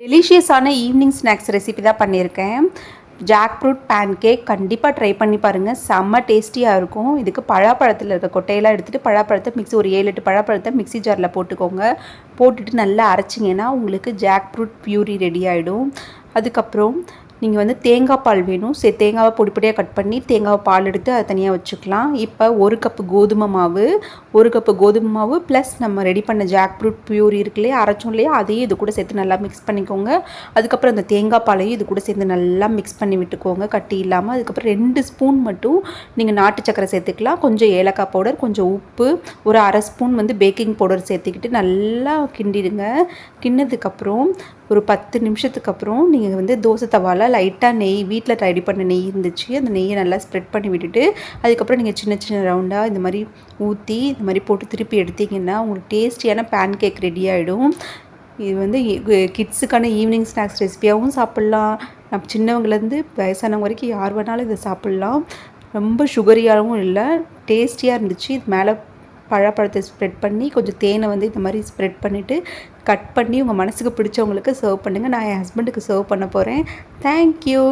டெலிஷியஸான evening snacks recipe தான் பண்ணியிருக்கேன். Jack fruit pan cake கண்டிப்பாக ட்ரை பண்ணி பாருங்கள் செம்ம டேஸ்டியாக இருக்கும். இதுக்கு பழாப்பழத்தில் இருக்க கொட்டையெல்லாம் எடுத்துகிட்டு பழாப்பழத்தை மிக்ஸி ஒரு ஏழு எட்டு பழாப்பழத்தை மிக்ஸி ஜாரில் போட்டுக்கோங்க. போட்டுட்டு நல்லா அரைச்சிங்கன்னா உங்களுக்கு ஜாக் ஃப்ரூட் பியூரி ரெடி ஆகிடும் அதுக்கப்புறம் நீங்கள் வந்து தேங்காய் பால் வேணும். சரி தேங்காவை பொடி பொடியாக கட் பண்ணி தேங்காவை பால் எடுத்து அதை தனியாக வச்சுக்கலாம். இப்போ ஒரு கப்பு கோதுமை மாவு ஒரு கப்பு கோதுமை மாவு ப்ளஸ் நம்ம ரெடி பண்ண ஜாக் ஃப்ரூட் பியூரி இருக்கு இல்லையா அரைச்சோம் இல்லையா அதையும் இது கூட சேர்த்து நல்லா மிக்ஸ் பண்ணிக்கோங்க. அதுக்கப்புறம் அந்த தேங்காய் பாலையும் இது கூட சேர்ந்து நல்லா மிக்ஸ் பண்ணி விட்டுக்கோங்க. கட்டி இல்லாமல் அதுக்கப்புறம் ரெண்டு ஸ்பூன் மட்டும் நீங்கள் நாட்டு சக்கரை சேர்த்துக்கலாம். கொஞ்சம் ஏலக்காய் பவுடர் கொஞ்சம் உப்பு ஒரு அரை ஸ்பூன் வந்து பேக்கிங் பவுடர் சேர்த்துக்கிட்டு நல்லா கிண்டிடுங்க. கிண்ணதுக்கப்புறம் ஒரு பத்து நிமிஷத்துக்கு அப்புறம் நீங்கள் நீங்கள் வந்து தோசை தவால லைட்டாக நெய் வீட்டில் ரெடி பண்ண நெய் இருந்துச்சு. அந்த நெய்யை நல்லா ஸ்ப்ரெட் பண்ணி விட்டுட்டு அதுக்கப்புறம் நீங்கள் சின்ன சின்ன ரவுண்டாக இந்த மாதிரி ஊற்றி இந்த மாதிரி போட்டு திருப்பி எடுத்தீங்கன்னா உங்களுக்கு டேஸ்டியான பேன் கேக் ரெடி ஆகிடும் இது வந்து கிட்ஸுக்கான ஈவினிங் ஸ்நாக்ஸ் ரெசிபியாகவும் சாப்பிட்லாம். நம்ம சின்னவங்கலேருந்து வயசானவங்க வரைக்கும் யார் வேணாலும் இதை சாப்பிட்லாம். ரொம்ப சுகரியாகவும் இல்லை. டேஸ்டியாக இருந்துச்சு. இது மேலே பழப்பழத்தை ஸ்ப்ரெட் பண்ணி கொஞ்சம் தேனை வந்து இந்த மாதிரி ஸ்ப்ரெட் பண்ணிவிட்டு கட் பண்ணி உங்கள் மனசுக்கு பிடிச்சவங்களுக்கு சர்வ் பண்ணுங்கள் நான் என் ஹஸ்பண்டுக்கு சர்வ் பண்ண போகிறேன் தேங்க்யூ